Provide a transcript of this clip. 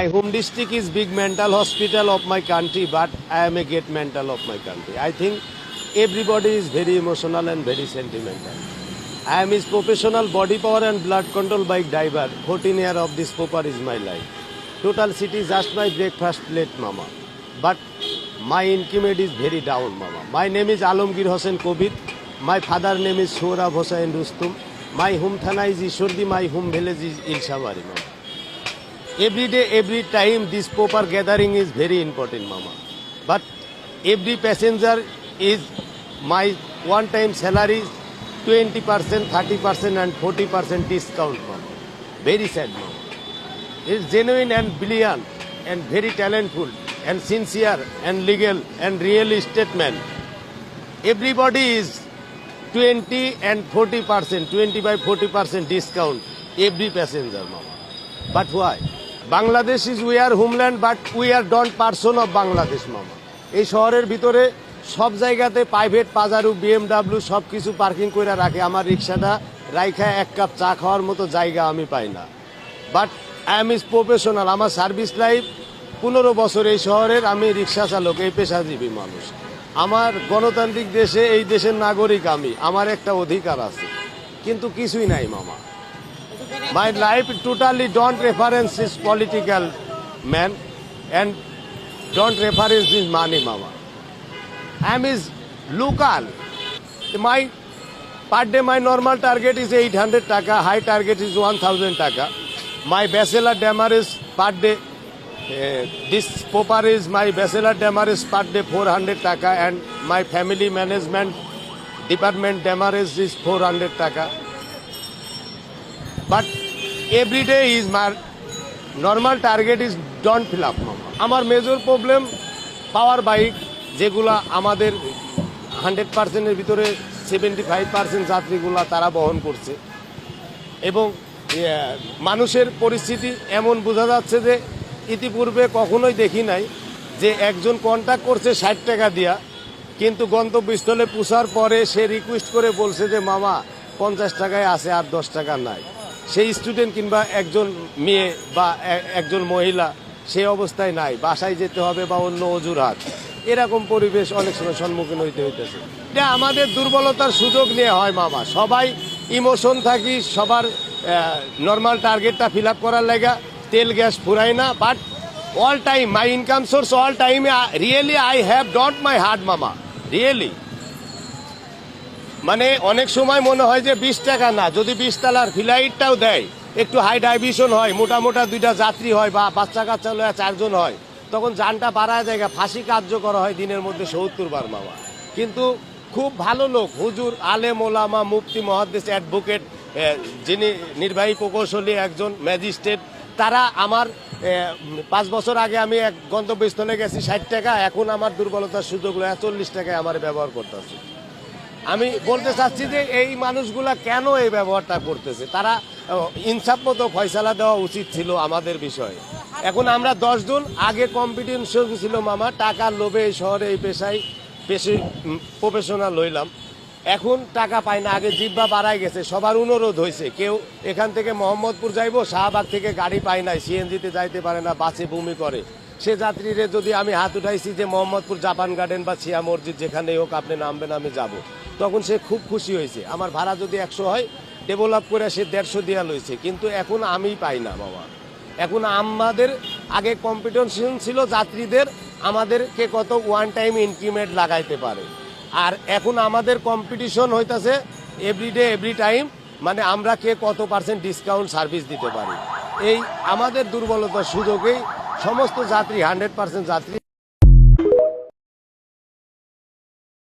My home district is big mental hospital of my country, but I am a great mental of my country. I think everybody is very emotional and very sentimental. I am his professional body power and blood control bike driver. 14 year of this popper is my life. Total city just my breakfast plate, mama. But my income is very down, mama. My name is Alamgir Hossain Kobir. My father name is Sohrab Hossain Rustum. My home thana is Ishordi. My home village is Ilshabari, mama. Every day, every time, this proper gathering is very important, mama. But every passenger is my one-time salary, 20%, 30% and 40% discount, mama. Very sad, mama. It's genuine and brilliant and very talentful and sincere and legal and real estate. Everybody is 20 and 40 percent, 25 40 percent discount every passenger, mama. But why? Bangladesh is we are homeland, but we are don't person of Bangladesh মামা। এই শহরের ভিতরে সব জায়গাতে private পাজারু BMW সব কিছু parking করে রাখে। আমার রিক্সাটা রাইখা এক কাপ চা খাওয়ার মতো জায়গা আমি পাই না। But I am is professional আমার সার্ভিস লাইফ পনেরো বছর এই শহরের আমি রিক্সা চালক এই পেশাজীবী মানুষ। আমার গণতান্ত্রিক দেশে এই দেশের নাগরিক আমি। আমার একটা অধিকার আছে। কিন্তু কিছুই নাই মামা। My life totally don't reference is political man and don't reference his money, mama. I am is local. My per day my normal target is 800 taka, high target is 1000 taka. My bachelor damaris per day, uh, this popper is my bachelor damaris per day 400 taka and my family management department damaris is 400 taka. But everyday is more normal target is don't fill up আমার major problem power bike যেগুলা আমাদের hundred পার্সেন্টের ভিতরে seventy five percent যাত্রীগুলা তারা বহন করছে। এবং মানুষের পরিস্থিতি এমন বোঝা যাচ্ছে যে ইতিপূর্বে কখনোই দেখি নাই যে একজন কন্ট্যাক্ট করছে ষাট টাকা দিয়া, কিন্তু গন্তব্যস্থলে পুষার পরে সে রিকোয়েস্ট করে বলছে যে, মামা, পঞ্চাশ টাকায় আছে আর দশ টাকা নাই। সেই স্টুডেন্ট কিংবা একজন মেয়ে বা একজন মহিলা সেই অবস্থায় নাই। বাসায় যেতে হবে বা অন্য অজুরহাট এরকম পরিবেশ অনেক সময় সম্মুখীন হইতে হইতেছে। এটা আমাদের দুর্বলতার সুযোগ নিয়ে হয় মামা। সবাই ইমোশন থাকি, সবার নর্মাল টার্গেটটা ফিল আপ করার লাগা তেল গ্যাস ফুরাই না but all time my income source all time really I have dot my heart মামা। রিয়েলি মানে অনেক সময় মনে হয় যে বিশ টাকা না, যদি বিশ তালার ফ্লাইটটাও দেয়, একটু হাই ডাইভিশন হয়, মোটা মোটা দুইটা যাত্রী হয় বা বাচ্চা কাচ্চা লয়া চারজন হয়, তখন যানটা বাড়ায় জায়গা ফাঁসি কার্য করা হয় দিনের মধ্যে সত্তর বার মামা। কিন্তু খুব ভালো লোক, হুজুর, আলেম মোলামা মুফতি, মহাদ্দেশ অ্যাডভোকেট যিনি নির্বাহী প্রকৌশলী, একজন ম্যাজিস্ট্রেট তারা আমার পাঁচ বছর আগে আমি এক গন্তব্যস্থলে গেছি ষাট টাকা, এখন আমার দুর্বলতার সুযোগ চল্লিশ টাকায় আমার ব্যবহার করতেছি। আমি বলতে চাচ্ছি যে এই মানুষগুলা কেন এই ব্যবহারটা করতেছে? তারা ইনসাফ মতো ফয়সালা দেওয়া উচিত ছিল আমাদের বিষয়ে। এখন আমরা দশজন আগে কম্পিটিশন ছিল মামা, টাকার লোভে এই শহরে, এই পেশায় পেশে প্রফেশনাল হইলাম। এখন টাকা পায় না, আগে জিব্বা বাড়াই গেছে, সবার অনুরোধ হয়েছে কেউ এখান থেকে মোহাম্মদপুর যাইবো, শাহবাগ থেকে গাড়ি পায় নাই, সিএনজিতে যাইতে পারে না, বাসে বমি করে। সে যাত্রীরে যদি আমি হাত উঠাইছি যে মোহাম্মদপুর জাপান গার্ডেন বা ছিয়া মসজিদ যেখানেই হোক আপনি নামবেন, আমি যাব। তখন সে খুব খুশি হয়েছে। আমার ভাড়া যদি একশো হয় ডেভেলপ করে সে দেড়শো দেওয়া লইছে। কিন্তু এখন আমি পাই না, বাবা। এখন আমাদের আগে কম্পিটিশন ছিল যাত্রীদের, আমাদেরকে কত ওয়ান টাইম ইনক্রিমেন্ট লাগাইতে পারে। আর এখন আমাদের কম্পিটিশন হইতাছে এভরিডে এভরি টাইম মানে আমরা কে কত পার্সেন্ট ডিসকাউন্ট সার্ভিস দিতে পারি। এই আমাদের দুর্বলতার সুযোগেই সমস্ত যাত্রী হান্ড্রেড পার্সেন্ট যাত্রী